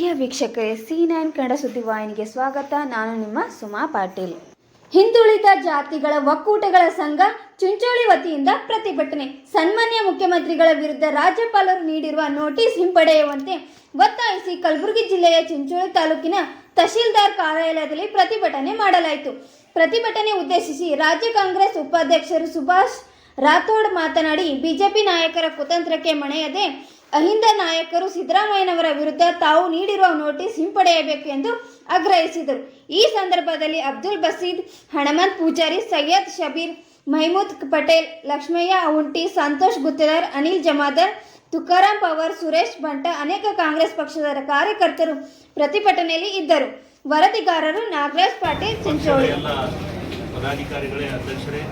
ಪ್ರಿಯ ವೀಕ್ಷಕರೇ C nine Kannada ಸುದ್ದಿವಾಹಿನಿಗೆ ಸ್ವಾಗತ. ನಾನು ನಿಮ್ಮ ಸುಮಾ ಪಾಟೀಲ್. ಹಿಂದುಳಿದ ಜಾತಿಗಳ ಒಕ್ಕೂಟಗಳ ಸಂಘ ಚುಂಚೋಳಿ ವತಿಯಿಂದ ಪ್ರತಿಭಟನೆ. ಸನ್ಮಾನ್ಯ ಮುಖ್ಯಮಂತ್ರಿಗಳ ವಿರುದ್ಧ ರಾಜ್ಯಪಾಲರು ನೀಡಿರುವ ನೋಟಿಸ್ ಹಿಂಪಡೆಯುವಂತೆ ಒತ್ತಾಯಿಸಿ ಕಲಬುರಗಿ ಜಿಲ್ಲೆಯ ಚುಂಚೋಳಿ ತಾಲೂಕಿನ ತಹಶೀಲ್ದಾರ್ ಕಾರ್ಯಾಲಯದಲ್ಲಿ ಪ್ರತಿಭಟನೆ ಮಾಡಲಾಯಿತು. ಪ್ರತಿಭಟನೆ ಉದ್ದೇಶಿಸಿ ರಾಜ್ಯ ಕಾಂಗ್ರೆಸ್ ಉಪಾಧ್ಯಕ್ಷರು ಸುಭಾಷ್ ರಾಥೋಡ್ ಮಾತನಾಡಿ, ಬಿಜೆಪಿ ನಾಯಕರ ಕುತಂತ್ರಕ್ಕೆ ಮಣೆಯದೆ ಅಹಿಂದ ನಾಯಕರು ಸಿದ್ದರಾಮಯ್ಯನವರ ವಿರುದ್ಧ ತಾವು ನೀಡಿರುವ ನೋಟಿಸ್ ಹಿಂಪಡೆಯಬೇಕು ಎಂದು ಆಗ್ರಹಿಸಿದರು. ಈ ಸಂದರ್ಭದಲ್ಲಿ ಅಬ್ದುಲ್ ಬಸೀದ್, ಹಣಮಂತ್ ಪೂಜಾರಿ, ಸೈಯದ್ ಶಬೀರ್, ಮಹಮೂದ್ ಪಟೇಲ್, ಲಕ್ಷ್ಮಯ್ಯ ಉಂಟಿ, ಸಂತೋಷ್ ಗುತ್ತೇದಾರ್, ಅನಿಲ್ ಜಮಾದರ್, ತುಕಾರಾಂ ಪವಾರ್, ಸುರೇಶ್ ಬಂಟ ಅನೇಕ ಕಾಂಗ್ರೆಸ್ ಪಕ್ಷದ ಕಾರ್ಯಕರ್ತರು ಪ್ರತಿಭಟನೆಯಲ್ಲಿ ಇದ್ದರು. ವರದಿಗಾರರು ನಾಗರಾಜ್ ಪಾಟೀಲ್ ಚಿಂಚೋಳಿ. ಪದಾಧಿಕಾರಿಗಳೇ, ಅಧ್ಯಕ್ಷರೇ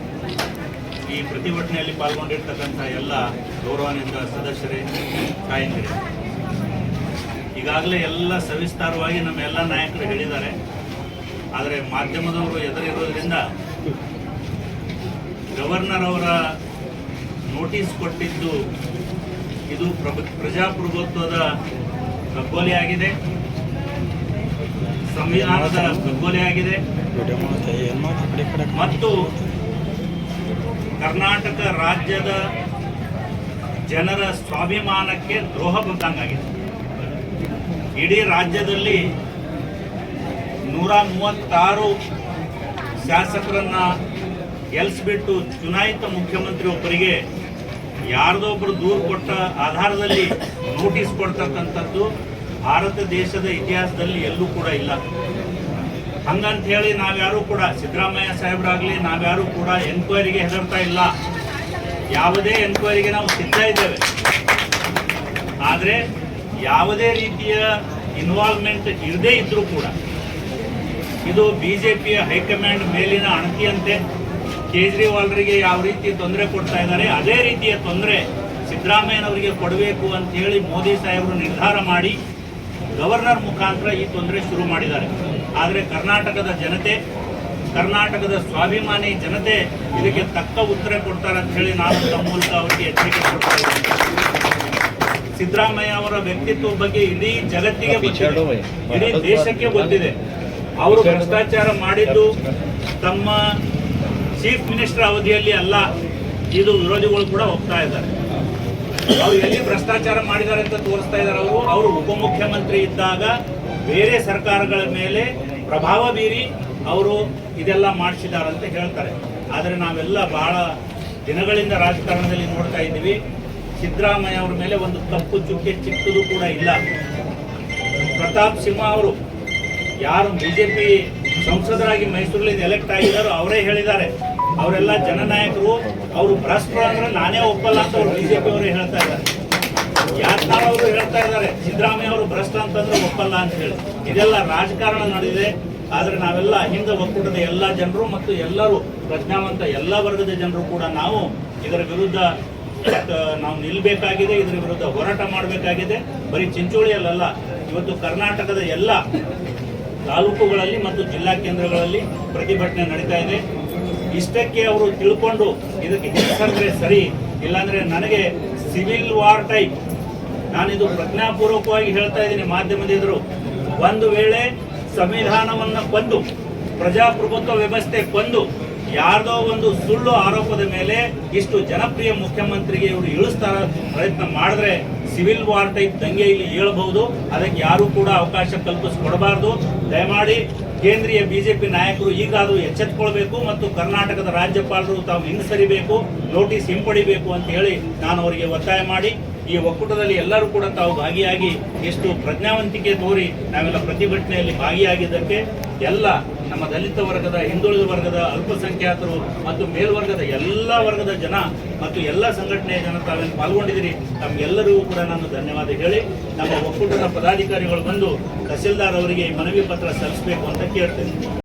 ಈ ಪ್ರತಿಭಟನೆಯಲ್ಲಿ ಪಾಲ್ಗೊಂಡಿರ್ತಕ್ಕಂಥ ಎಲ್ಲ ಗೌರವಾನ್ವಿತ ಸದಸ್ಯರೇ ತಾಯಂದಿರೇ. ಈಗಾಗಲೇ ಎಲ್ಲ ಸವಿಸ್ತಾರವಾಗಿ ನಮ್ಮ ಎಲ್ಲ ನಾಯಕರು ಹೇಳಿದ್ದಾರೆ. ಆದರೆ ಮಾಧ್ಯಮದವರು ಎದುರಿರೋದ್ರಿಂದ ಗವರ್ನರ್ ಅವರ ನೋಟಿಸ್ ಕೊಟ್ಟಿದ್ದು ಇದು ಪ್ರಭು ಪ್ರಜಾಪ್ರಭುತ್ವದ ಕಗ್ಗೊಲೆಯಾಗಿದೆ ಸಂವಿಧಾನದ ಕಗ್ಗೊಲೆಯಾಗಿದೆ ಮತ್ತು ಕರ್ನಾಟಕ ರಾಜ್ಯದ ಜನರ ಸ್ವಾಭಿಮಾನಕ್ಕೆ ದ್ರೋಹ ಬಂದಂಗಾಗಿದೆ. ಇಡೀ ರಾಜ್ಯದಲ್ಲಿ ನೂರ ಮೂವತ್ತಾರು ಶಾಸಕರನ್ನ ಗೆಲ್ಲಿಸ್ಬಿಟ್ಟು ಚುನಾಯಿತ ಮುಖ್ಯಮಂತ್ರಿ ಒಬ್ಬರಿಗೆ ಯಾರ್ದೋ ಒಬ್ಬರು ದೂರು ಕೊಟ್ಟ ಆಧಾರದಲ್ಲಿ ನೋಟಿಸ್ ಕೊಡ್ತಕ್ಕಂಥದ್ದು ಭಾರತ ದೇಶದ ಇತಿಹಾಸದಲ್ಲಿ ಎಲ್ಲೂ ಕೂಡ ಇಲ್ಲ. ಹಂಗಂತ ಹೇಳಿ ನಾವ್ಯಾರು ಕೂಡ ಸಿದ್ದರಾಮಯ್ಯ ಸಾಹೇಬ್ರಾಗ್ಲಿ ನಾವ್ಯಾರು ಕೂಡ ಎನ್ಕ್ವೈರಿಗೆ ಹೆದರ್ತಾ ಇಲ್ಲ. ಯಾವುದೇ ಎನ್ಕ್ವೈರಿಗೆ ನಾವು ಸಿದ್ಧ ಇದ್ದೇವೆ. ಆದರೆ ಯಾವುದೇ ರೀತಿಯ ಇನ್ವಾಲ್ವ್ಮೆಂಟ್ ಇರದೇ ಇದ್ರೂ ಕೂಡ ಇದು ಬಿಜೆಪಿಯ ಹೈಕಮಾಂಡ್ ಮೇಲಿನ ಅಣತಿಯಂತೆ ಕೇಜ್ರಿವಾಲ್ರಿಗೆ ಯಾವ ರೀತಿ ತೊಂದರೆ ಕೊಡ್ತಾ ಇದ್ದಾರೆ, ಅದೇ ರೀತಿಯ ತೊಂದರೆ ಸಿದ್ದರಾಮಯ್ಯನವರಿಗೆ ಕೊಡಬೇಕು ಅಂತ ಹೇಳಿ ಮೋದಿ ಸಾಹೇಬರು ನಿರ್ಧಾರ ಮಾಡಿ ಗವರ್ನರ್ ಮುಖಾಂತರ ಈ ತೊಂದರೆ ಶುರು ಮಾಡಿದ್ದಾರೆ. ಆದರೆ ಕರ್ನಾಟಕದ ಜನತೆ ಕರ್ನಾಟಕದ ಸ್ವಾಭಿಮಾನಿ ಜನತೆ ಇದಕ್ಕೆ ತಕ್ಕ ಉತ್ತರ ಕೊಡ್ತಾರೆ ಅಂತ ಹೇಳಿ ನಾನು ತಮ್ಮ ಮೂಲಕ ಅವರಿಗೆ ಎಚ್ಚರಿಕೆ ಕೊಡ್ತಾ ಇದ್ದೀನಿ. ಸಿದ್ದರಾಮಯ್ಯ ಅವರ ವ್ಯಕ್ತಿತ್ವ ಬಗ್ಗೆ ಇಡೀ ಜಗತ್ತಿಗೆ ಗೊತ್ತಿದೆ. ಇಡೀ ದೇಶಕ್ಕೆ ಗೊತ್ತಿದೆ. ಅವರು ಭ್ರಷ್ಟಾಚಾರ ಮಾಡಿದ್ದು ತಮ್ಮ ಚೀಫ್ ಮಿನಿಸ್ಟರ್ ಅವಧಿಯಲ್ಲಿ ಅಲ್ಲ ಇದು ವಿರೋಧಿಗಳು ಕೂಡ ಹೋಗ್ತಾ ಇದ್ದಾರೆ. ಅವ್ರು ಎಲ್ಲಿ ಭ್ರಷ್ಟಾಚಾರ ಮಾಡಿದ್ದಾರೆ ಅಂತ ತೋರಿಸ್ತಾ ಇದ್ದಾರೆ ಅವರು? ಅವರು ಉಪಮುಖ್ಯಮಂತ್ರಿ ಇದ್ದಾಗ ಬೇರೆ ಸರ್ಕಾರಗಳ ಮೇಲೆ ಪ್ರಭಾವ ಬೀರಿ ಅವರು ಇದೆಲ್ಲ ಮಾಡಿಸಿದ್ದಾರೆ ಅಂತ ಹೇಳ್ತಾರೆ. ಆದರೆ ನಾವೆಲ್ಲ ಬಹಳ ದಿನಗಳಿಂದ ರಾಜಕಾರಣದಲ್ಲಿ ನೋಡ್ತಾ ಇದ್ದೀವಿ. ಸಿದ್ದರಾಮಯ್ಯ ಅವರ ಮೇಲೆ ಒಂದು ತಪ್ಪು ಚುಕ್ಕೆ ಚಿಕ್ಕದು ಕೂಡ ಇಲ್ಲ. ಪ್ರತಾಪ್ ಸಿಂಹ ಅವರು ಯಾರು ಬಿಜೆಪಿ ಸಂಸದರಾಗಿ ಮೈಸೂರಿನಲ್ಲಿ ಎಲೆಕ್ಟ್ ಆಗಿದ್ದಾರೋ ಅವರೇ ಹೇಳಿದ್ದಾರೆ. ಅವರೆಲ್ಲ ಜನನಾಯಕರು, ಅವರು ಭ್ರಷ್ಟರು ಅಂದ್ರೆ ನಾನೇ ಒಪ್ಪಲ್ಲ ಅಂತ ಅವರು ಬಿಜೆಪಿ ಅವರು ಹೇಳ್ತಾ ಇದ್ದಾರೆ. ಅವರು ಹೇಳ್ತಾ ಇದ್ದಾರೆ? ಸಿದ್ದರಾಮಯ್ಯ ಅವರು ಭ್ರಷ್ಟ ಅಂತಂದ್ರೆ ಒಪ್ಪಲ್ಲ ಅಂತ ಹೇಳಿ. ಇದೆಲ್ಲ ರಾಜಕಾರಣ ನಡೆದಿದೆ. ಆದ್ರೆ ನಾವೆಲ್ಲ ಹಿಂದೆ ಒಕ್ಕೂಟದ ಎಲ್ಲ ಜನರು ಮತ್ತು ಎಲ್ಲರೂ ಪ್ರಜ್ಞಾವಂತ ಎಲ್ಲ ವರ್ಗದ ಜನರು ಕೂಡ ನಾವು ಇದರ ವಿರುದ್ಧ ನಾವು ನಿಲ್ಬೇಕಾಗಿದೆ, ಇದರ ವಿರುದ್ಧ ಹೋರಾಟ ಮಾಡಬೇಕಾಗಿದೆ. ಬರೀ ಚಿಂಚೋಳಿಯಲ್ಲ ಇವತ್ತು ಕರ್ನಾಟಕದ ಎಲ್ಲ ತಾಲೂಕುಗಳಲ್ಲಿ ಮತ್ತು ಜಿಲ್ಲಾ ಕೇಂದ್ರಗಳಲ್ಲಿ ಪ್ರತಿಭಟನೆ ನಡೀತಾ ಇದೆ. ಇಷ್ಟಕ್ಕೆ ಅವರು ತಿಳ್ಕೊಂಡು ಇದಕ್ಕೆ ಹೆಸರಿದ್ರೆ ಸರಿ, ಇಲ್ಲಾಂದ್ರೆ ನನಗೆ ಸಿವಿಲ್ ವಾರ್ ಟೈಪ್ ನಾನಿದು ಪ್ರಜ್ಞಾಪೂರ್ವಕವಾಗಿ ಹೇಳ್ತಾ ಇದ್ದೀನಿ. ಮಾಧ್ಯಮದ ಎದುರು ಒಂದು ವೇಳೆ ಸಂವಿಧಾನವನ್ನು ಕೊಂದು, ಪ್ರಜಾಪ್ರಭುತ್ವ ವ್ಯವಸ್ಥೆ ಕೊಂದು, ಯಾರ್ದೋ ಒಂದು ಸುಳ್ಳು ಆರೋಪದ ಮೇಲೆ ಇಷ್ಟು ಜನಪ್ರಿಯ ಮುಖ್ಯಮಂತ್ರಿಗೆ ಇವರು ಇಳಿಸ್ತಾರ ಪ್ರಯತ್ನ ಮಾಡಿದ್ರೆ ಸಿವಿಲ್ ವಾರ್ ಟೈಪ್ ದಂಗೆ ಇಲ್ಲಿ ಏಳಬಹುದು. ಅದಕ್ಕೆ ಯಾರು ಕೂಡ ಅವಕಾಶ ಕಲ್ಪಿಸಿಕೊಡಬಾರದು. ದಯಮಾಡಿ ಕೇಂದ್ರೀಯ ಬಿಜೆಪಿ ನಾಯಕರು ಈಗಾದರೂ ಎಚ್ಚೆತ್ಕೊಳ್ಬೇಕು ಮತ್ತು ಕರ್ನಾಟಕದ ರಾಜ್ಯಪಾಲರು ತಾವು ಹಿಂಸರಿಬೇಕು, ನೋಟಿಸ್ ಹಿಂಪಡಿಬೇಕು ಅಂತ ಹೇಳಿ ನಾನು ಅವರಿಗೆ ಒತ್ತಾಯ ಮಾಡಿ. ಈ ಒಕ್ಕೂಟದಲ್ಲಿ ಎಲ್ಲರೂ ಕೂಡ ತಾವು ಭಾಗಿಯಾಗಿ ಎಷ್ಟು ಪ್ರಜ್ಞಾವಂತಿಕೆ ತೋರಿ ನಾವೆಲ್ಲ ಪ್ರತಿಭಟನೆಯಲ್ಲಿ ಭಾಗಿಯಾಗಿದ್ದಕ್ಕೆ ಎಲ್ಲ ನಮ್ಮ ದಲಿತ ವರ್ಗದ, ಹಿಂದುಳಿದ ವರ್ಗದ, ಅಲ್ಪಸಂಖ್ಯಾತರು ಮತ್ತು ಮೇಲ್ವರ್ಗದ ಎಲ್ಲ ವರ್ಗದ ಜನ ಮತ್ತು ಎಲ್ಲ ಸಂಘಟನೆಯ ಜನ ತಾವೇನು ಪಾಲ್ಗೊಂಡಿದ್ದೀರಿ. ತಮಗೆಲ್ಲರಿಗೂ ಕೂಡ ನಾನು ಧನ್ಯವಾದ ಹೇಳಿ. ನಮ್ಮ ಒಕ್ಕೂಟದ ಪದಾಧಿಕಾರಿಗಳು ಬಂದು ತಹಸೀಲ್ದಾರ್ ಅವರಿಗೆ ಮನವಿ ಪತ್ರ ಸಲ್ಲಿಸಬೇಕು ಅಂತ ಕೇಳ್ತೇನೆ.